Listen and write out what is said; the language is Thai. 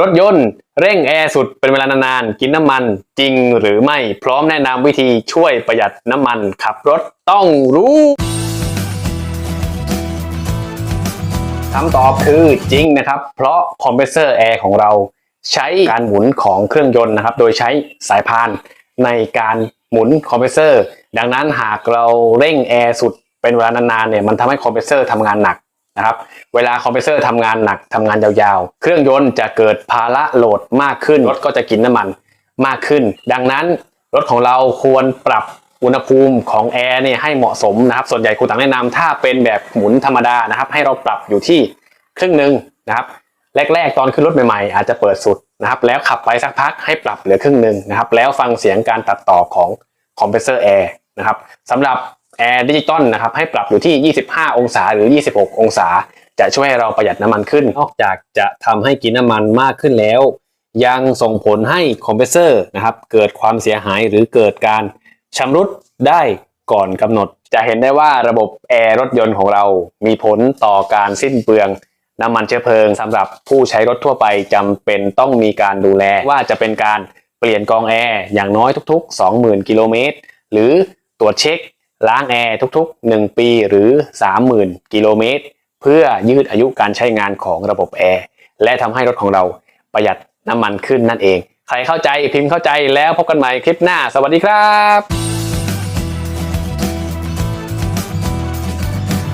รถยนต์เร่งแอร์สุดเป็นเวลานานๆ กินน้ำมันจริงหรือไม่พร้อมแนะนำวิธีช่วยประหยัดน้ำมันขับรถต้องรู้คำตอบคือจริงนะครับ เพราะคอมเพรสเซอร์แอร์ของเราใช้การหมุนของเครื่องยนต์นะครับ โดยใช้สายพานในการหมุนคอมเพรสเซอร์ ดังนั้นหากเราเร่งแอร์สุดเป็นเวลานานๆเนี่ยมันทำให้คอมเพรสเซอร์ทำงานหนัก นะครับเวลาคอมเพรสเซอร์ทำงานหนักทำงานยาวๆ เครื่องยนต์จะเกิดภาระโหลดมากขึ้นรถก็จะกินน้ำมันมากขึ้น ดังนั้นรถของเราควรปรับอุณหภูมิของแอร์เนี่ยให้เหมาะสมนะครับส่วนใหญ่ครูต่างแนะนำถ้าเป็นแบบหมุนธรรมดานะครับ ให้เราปรับอยู่ที่ครึ่งหนึ่งนะครับแรกๆ ตอนขึ้นรถใหม่ๆ อาจจะเปิดสุดนะครับแล้วขับไปสักพักให้ปรับเหลือครึ่งหนึ่งนะครับแล้วฟังเสียงการตัดต่อของคอมเพรสเซอร์แอร์นะครับสำหรับ แอร์ดิจิตอลนะครับให้ปรับอยู่ที่ 25 องศาหรือ 26 องศา จะช่วยให้เราประหยัดน้ำมันขึ้น นอกจากจะทำให้กินน้ำมันมากขึ้นแล้ว ยังส่งผลให้คอมเพรสเซอร์นะครับเกิดความเสียหายหรือเกิดการชำรุดได้ก่อนกำหนด จะเห็นได้ว่าระบบแอร์รถยนต์ของเรา มีผลต่อการสิ้นเปลืองน้ำมันเชื้อเพลิงสำหรับผู้ใช้รถทั่วไปจำเป็นต้องมีการดูแลว่าจะเป็นการเปลี่ยนกองแอร์อย่างน้อยทุก ๆ 20,000 กิโลเมตร หรือตรวจเช็ค ล้างแอร์ทุกๆ 1 ปีหรือ 30,000 กิโลเมตร เพื่อยืดอายุการใช้งานของระบบแอร์และทำให้รถของเราประหยัดน้ำมันขึ้นนั่นเอง ใครเข้าใจพิมพ์เข้าใจแล้วพบกันใหม่คลิปหน้า สวัสดีครับ